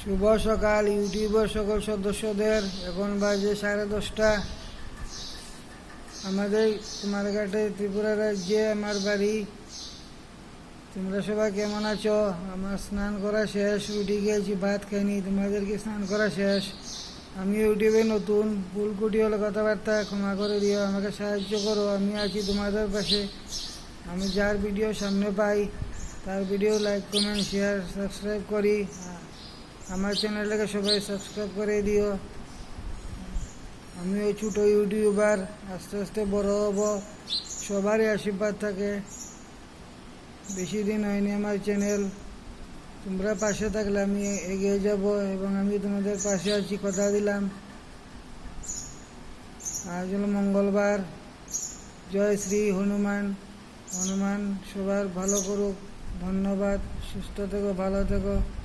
শুভ সকাল ইউটিউবের সকল সদস্যদের। এখন বাজে সাড়ে দশটা। আমাদের কুমারঘাটে ত্রিপুরা রাজ্যে আমার বাড়ি। তোমরা সবাই কেমন আছো? আমার স্নান করা শেষ, রুটি খেয়েছি, ভাত খাইনি, তোমাদেরকে স্নান করা শেষ। আমি ইউটিউবে নতুন ভুল কুটি হলে কথাবার্তা, ক্ষমা করে দিও, আমাকে সাহায্য করো, আমি আছি তোমাদের পাশে। আমি যার ভিডিও সামনে পাই, তার video like comment share subscribe করি। আমার চ্যানেলটাকে সবাই সাবস্ক্রাইব করে দিও। আমিও ছোটো ইউটিউবার, আস্তে আস্তে বড় হব। সবারই আশীর্বাদ থাকে। বেশি দিন হয়নি আমার চ্যানেল। তোমরা পাশে থাকলে আমি এগিয়ে যাব এবং আমি তোমাদের পাশে আছি, কথা দিলাম। আজ হলো মঙ্গলবার। জয় শ্রী হনুমান। হনুমান সবার ভালো করুক। ধন্যবাদ। সুস্থ থেকো, ভালো থেকো।